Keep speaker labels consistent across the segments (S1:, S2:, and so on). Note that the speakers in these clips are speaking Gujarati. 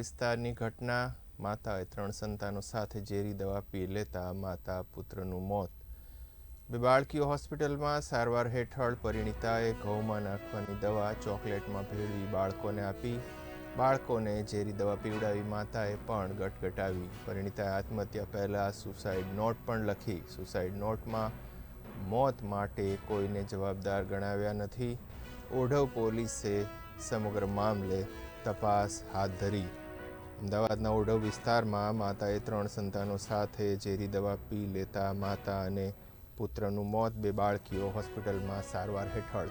S1: વિસ્તારની ઘટના, માતાએ ત્રણ સંતાનો સાથે ઝેરી દવા પી લેતા માતા પુત્રનું મોત. બે બાળકીઓ હોસ્પિટલમાં સારવાર હેઠળ પરિણીતાએ ઘઉંમાં નાખવાની દવા ચોકલેટમાં ભેળવી બાળકોને આપી. બાળકોને ઝેરી દવા પીવડાવી માતાએ પણ ગટગટાવી. પરિણીતાએ આત્મહત્યા પહેલાં સુસાઇડ નોટ પણ લખી. સુસાઇડ નોટમાં, મોત માટે કોઈને જવાબદાર ગણાવ્યા નથી. ઓઢવ પોલીસે સમગ્ર મામલે તપાસ હાથ ધરી. અમદાવાદના ઓઢવ વિસ્તારમાં માતાએ ત્રણ સંતાનો સાથે ઝેરી દવા પી લેતા માતા અને પુત્રનું મોત, બે બાળકીઓ હોસ્પિટલમાં સારવાર હેઠળ.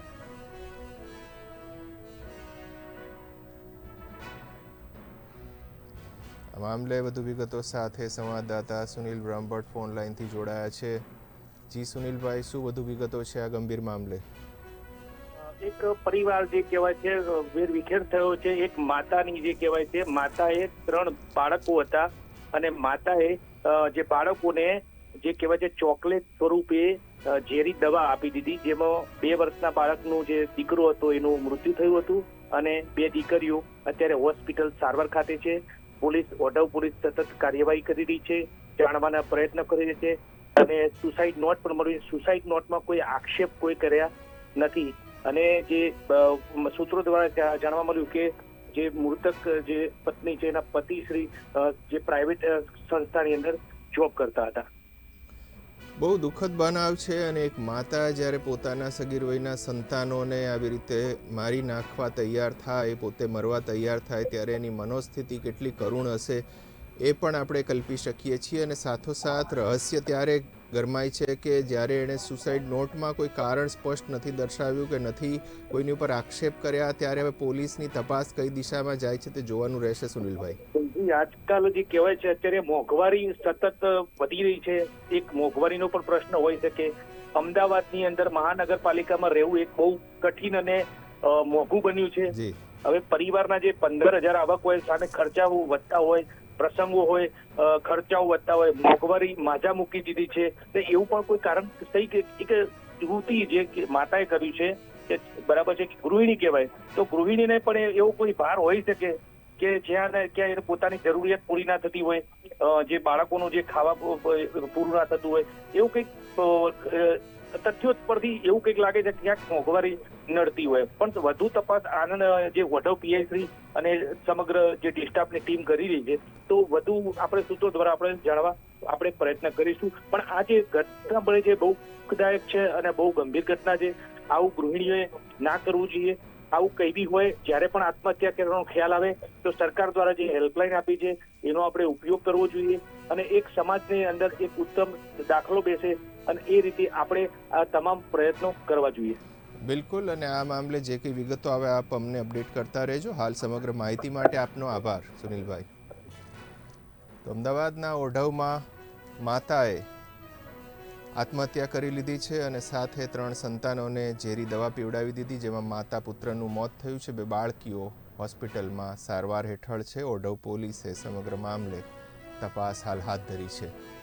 S1: મામલે વધુ વિગતો સાથે સંવાદદાતા સુનિલ બ્રહ્મભટ્ટ ફોન લાઇનથી જોડાયા છે. જી સુનિલભાઈ, શું વધુ વિગતો છે આ ગંભીર મામલે?
S2: એક પરિવાર જે કહેવાય છે વેરવિખેર થયો છે, એક માતાની જે કહેવાય છે, માતાએ ત્રણ બાળકો હતા અને માતાએ જે બાળકોને જે કહેવાય છે, ચોકલેટ સ્વરૂપે ઝેરી દવા આપી દીધી, જેમાં બે વર્ષના બાળકનું જે દીકરો હતો એનું મૃત્યુ થયું હતું અને બે દીકરીઓ અત્યારે હોસ્પિટલ સારવાર ખાતે છે. પોલીસ, ઓઢવ પોલીસ સતત કાર્યવાહી કરી રહી છે, જાણવાના પ્રયત્ન કરી રહી છે અને સુસાઇડ નોટ પણ મળી, સુસાઇડ નોટમાં કોઈ આક્ષેપ કોઈ કર્યા નથી. અને જે સૂત્રો દ્વારા જાણવા મળ્યું કે જે મૃતક, જે પત્ની છે, એના પતિ શ્રી જે પ્રાઇવેટ સંસ્થાની અંદર જોબ કરતા હતા.
S1: બહુ દુઃખદ બનાવ છે અને એક માતા જ્યારે પોતાના સગીર વયના સંતાનોને આવી રીતે મારી નાખવા તૈયાર થાય, પોતે મરવા તૈયાર થાય, ત્યારે એની મનોસ્થિતિ કેટલી કરુણ હશે, એ પણ આપણે કલ્પી શકીએ છીએ અને સાથોસાથ રહસ્ય ત્યારે ગરમાય છે કે જ્યારે એણે સુસાઇડ નોટમાં કોઈ કારણ સ્પષ્ટ નથી દર્શાવ્યું કે નથી કોઈની ઉપર આક્ષેપ કર્યા ત્યારે હવે પોલીસની તપાસ કઈ દિશામાં જાય છે તે જોવાનું રહેશે સુનિલભાઈ.
S2: આજકાલ જે કહેવાય છે અત્યારે મોંઘવારી સતત વધી રહી છે. એક મોંઘવારીનો પણ પ્રશ્ન હોય શકે અમદાવાદની અંદર મહાનગરપાલિકામાં રહેવું એક બહુ કઠિન અને મોંઘું બન્યું છે.
S1: જી.
S2: હવે પરિવારના જે પંદર હજાર આવક હોય સામે ખર્ચાઓ વધતા હોય પ્રસંગો હોય ખર્ચાઓ વધતા હોય, મોંઘવારી માજા મૂકી દીધી છે, તો એવું પણ કોઈ કારણ થઈ એક યુવતી જે માતાએ કર્યું છે, કે બરાબર છે ગૃહિણી કહેવાય, તો ગૃહિણીને પણ એવો કોઈ ભાર હોઈ શકે? કે જ્યાં ક્યાં એને પોતાની જરૂરિયાત પૂરી ના થતી હોય જે બાળકોનું જે ખાવા પૂરું ના થતું હોય, એવું કંઈક તથ્યો પરથી એવું કંઈક લાગે છે ક્યાંક મોંઘવારી નડતી હોય. પણ વધુ તપાસ આનંદ જે વઢવ પીઆઈ અને સમગ્ર જે ડિસ્ટાફની ટીમ કરી રહી છે, તો વધુ આપણે સૂત્રો દ્વારા આપણે જાણવા આપણે પ્રયત્ન કરીશું. પણ આ જે ઘટના બને છે બહુ દુઃખદાયક છે અને બહુ ગંભીર ઘટના છે. આવું ગૃહિણીઓએ ના કરવું જોઈએ. આવું કંઈ બી હોય, જ્યારે પણ આત્મહત્યા કરવાનો ખ્યાલ આવે, તો સરકાર દ્વારા જે હેલ્પલાઇન આપી છે, એનો આપણે ઉપયોગ કરવો જોઈએ અને એક સમાજની અંદર એક ઉત્તમ દાખલો બેસે અને એ રીતે આપણે આ તમામ પ્રયત્નો કરવા જોઈએ.
S1: બિલકુલ, અને આ મામલે જે કંઈ વિગતો આવે, આપ અમને અપડેટ કરતા રહેજો. હાલ સમગ્ર માહિતી માટે આપનો આભાર, સુનિલભાઈ. તો અમદાવાદના ઓઢવમાં માતાએ આત્મહત્યા કરી લીધી છે અને સાથે ત્રણ સંતાનોને ઝેરી દવા પીવડાવી દીધી, જેમાં માતા પુત્રનું મોત થયું છે. બે બાળકીઓ હોસ્પિટલમાં સારવાર હેઠળ છે. ઓઢવ પોલીસે સમગ્ર મામલે તપાસ હાલ હાથ ધરી છે.